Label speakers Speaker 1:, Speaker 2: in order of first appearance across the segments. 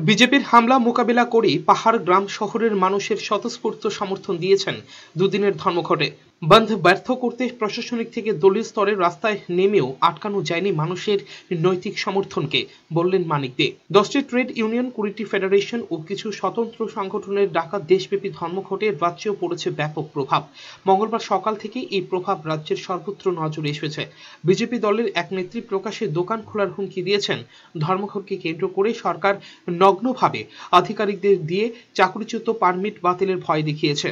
Speaker 1: বিজেপির হামলা মোকাবিলা করেই পাহাড় গ্রাম শহরের মানুষের স্বতঃস্ফূর্ত সমর্থন দিয়েছেন দুদিনের ধর্মঘটে। বন্ধ ব্যর্থ করতে প্রশাসনিক থেকে দলীয় স্তরে রাস্তায় নেমেও আটকানো যায়নি মানুষের নৈতিক সমর্থনকে, বললেন মানিক দে। দশটি ট্রেড ইউনিয়ন, কুড়িটি ফেডারেশন ও কিছু স্বতন্ত্র সংগঠনের ডাকা দেশব্যাপী ধর্মঘটে রাজ্যেও পড়েছে ব্যাপক প্রভাব। মঙ্গলবার সকাল থেকে এই প্রভাব রাজ্যের সর্বত্র নজরে এসেছে। বিজেপি দলের এক নেত্রী প্রকাশ্যে দোকান খোলার হুমকি দিয়েছেন। ধর্মঘটকে কেন্দ্র করে সরকার নগ্নভাবে আধিকারিকদের দিয়ে চাকরিচ্যুত পারমিট বাতিলের ভয় দেখিয়েছে।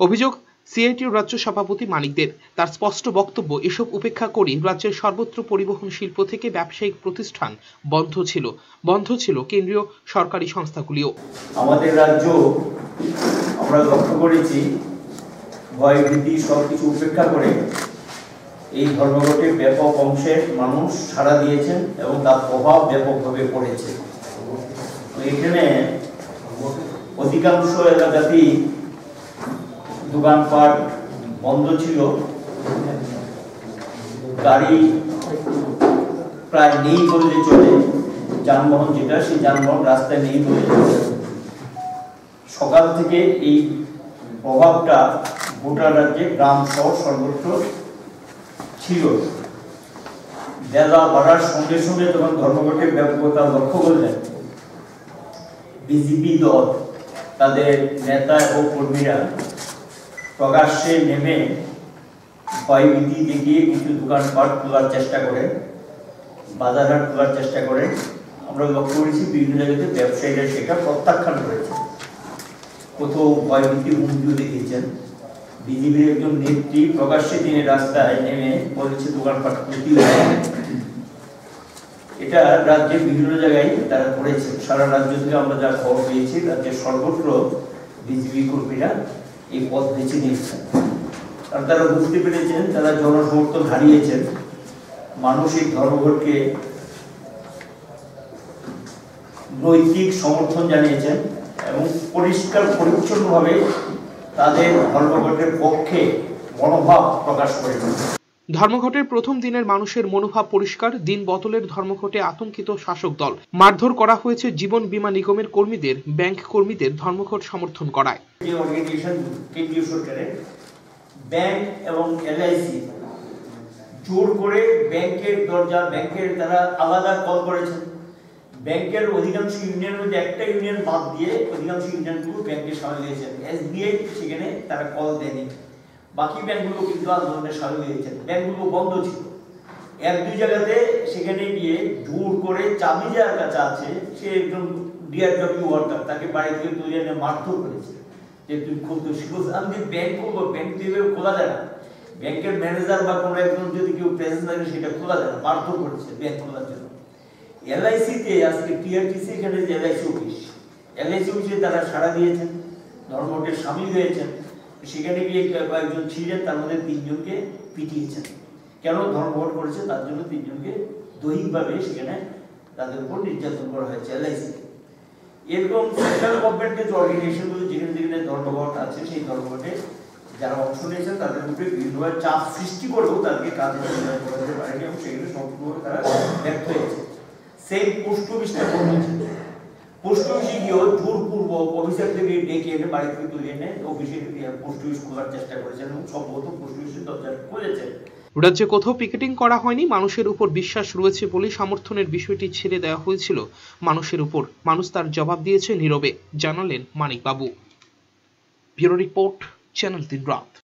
Speaker 1: অভিযোগ সিআইটির রাজ্য সভাপতি মানিকদের। তার স্পষ্ট বক্তব্য, এসব উপেক্ষা করে রাজ্যের সর্বত্র পরিবহন শিল্প থেকে ব্যবসায়িক প্রতিষ্ঠান বন্ধ ছিল। বন্ধ ছিল কেন্দ্রীয় সরকারি সংস্থাগুলিও।
Speaker 2: আমাদের রাজ্য, আমরা লক্ষ্য করেছি, ভয়, ভীতি সব কিছু উপেক্ষা করে এই ধর্মঘটে ব্যাপক অংশের মানুষ সাড়া দিয়েছেন এবং তার প্রভাব ব্যাপকভাবে পড়েছে। এখানে অধিকাংশ এলাকাতেই দোকানপাট বন্ধ ছিল। গাড়ি প্রায় নেই বললে চলে, যানবাহন যেটা, সেই যানবাহন রাস্তায় নেই বলে সকাল থেকে এই প্রভাবটা গোটা রাজ্যে গ্রাম শহর সর্বত্র ছিল। বেলা বাড়ার সঙ্গে সঙ্গে যখন ধর্মঘটের ব্যাপকতা লক্ষ্য করলেন। বিজেপি দল, তাদের নেতা ও কর্মীরা প্রকাশ্যে নেমে ভয়ভীতি দেখিয়ে কিছু দোকানপাট খোলার চেষ্টা করে বাজারহাট খোলার চেষ্টা করে। আমরা লক্ষ্য করেছি বিভিন্ন জায়গাতে ব্যবসায়ীরা সেটা প্রত্যাখ্যান করেছে। কোথাও ভয়ভীতি হুমকিও দেখিয়েছেন। বিজেপির একজন নেত্রী প্রকাশ্যে তিনি রাস্তায় নেমে বলেছে, দোকানপাট খুলতে এটা রাজ্যের বিভিন্ন জায়গায় তারা করেছে। সারা রাজ্য থেকে আমরা যা খবর পেয়েছি, রাজ্যের সর্বত্র বিজেপি কর্মীরা এই পথ বেছে নিয়েছেন কারণ তারা বুঝতে পেরেছেন তারা জনসমর্থন হারিয়েছেন, মানসিক ধর্মঘটকে নৈতিক সমর্থন জানিয়েছেন এবং পরিষ্কার, পরিচ্ছন্নভাবে তাদের ধর্মঘটের পক্ষে মনোভাব প্রকাশ করেছেন।
Speaker 1: ধর্মঘটের প্রথম দিনের মানুষের মনোভাব পরিষ্কার, দিন বদলের ধর্মঘটে আতঙ্কিত শাসক দল। মারধর করা হয়েছে জীবন বীমা নিগমের কর্মীদের, ব্যাংক কর্মীদের ধর্মঘট সমর্থন করায়।
Speaker 2: ব্যাংক এবং এলআইসি জোর করে ব্যাংকের দরজা, ব্যাংকের তারা আলাদা কল করেছেন। ব্যাংকের অধিকাংশ ইউনিয়নের মধ্যে একটা ইউনিয়ন বাদ দিয়ে অধিকাংশ ইউনিয়নগুলো ব্যাংকে সামিল হয়েছেন এসবিআই সেখানে তারা কল দেয়নি। বাকি ব্যাংকগুলো কিন্তু আন্দোলনে সামিল হয়েছেন ব্যাংকগুলো বন্ধ ছিল। এক দুই জায়গাতে সেখানে গিয়ে জোর করে চাবি যার কাছে আছে, সে একজন ডিআরডব্লিউ ওয়ার্কার তাকে বাড়ি থেকে তুলে এনে মারধর করেছে। যে তুই খুলতে শিখোস আমি যে ব্যাংক করব ব্যাংক তো এভাবে খোলা যায় না। ব্যাংকের ম্যানেজার বা কোনো একজন যদি কেউ প্রেজেন্ট থাকে, সেটা খোলা যায় না, মারধর করেছে ব্যাংক খোলার জন্য। এলআইসি তে আজকে টিআরটিসি এখানে যে এলআইসি অফিস এলআইসি অফিসে তারা সাড়া দিয়েছেন, ধর্মঘটের সামিল হয়েছেন। সেখানে গিয়ে কয়েকজন ছিলেন, তার মধ্যে তিনজনকে পিটিয়েছেন। কেন ধর্মঘট করেছে তার জন্য তিনজনকে দৈহিকভাবে সেখানে তাদের উপর নির্যাতন করা হয়েছে, এলআইসি এরকম সেন্ট্রাল গভর্নমেন্টের যে অর্গানাইজেশনগুলো যেখানে যেখানে ধর্মঘট আছে, সেই ধর্মঘটে যারা অংশ নিয়েছেন, তাদের উপরে বিভিন্নভাবে চাপ সৃষ্টি করেও তাদেরকে কাজে করাতে পারেনি এবং সেগুলো সম্পূর্ণভাবে তারা ব্যর্থ হয়েছে। সেই পোস্ট অফিসটা বন্ধ গিয়েও ডেকে এনে বাড়ি থেকে তুলে এনে চেষ্টা করেছেন এবং সম্ভবত দরজা খুলেছেন
Speaker 1: রাজ্যে কোথাও পিকেটিং করা হয়নি, মানুষের উপর বিশ্বাস রয়েছে বলে সমর্থনের বিষয়টি ছেড়ে দেওয়া হয়েছিল মানুষের উপর। মানুষ তার জবাব দিয়েছে নীরবে, জানালেন মানিকবাবু। ব্যুরো রিপোর্ট, চ্যানেল তিন রাত।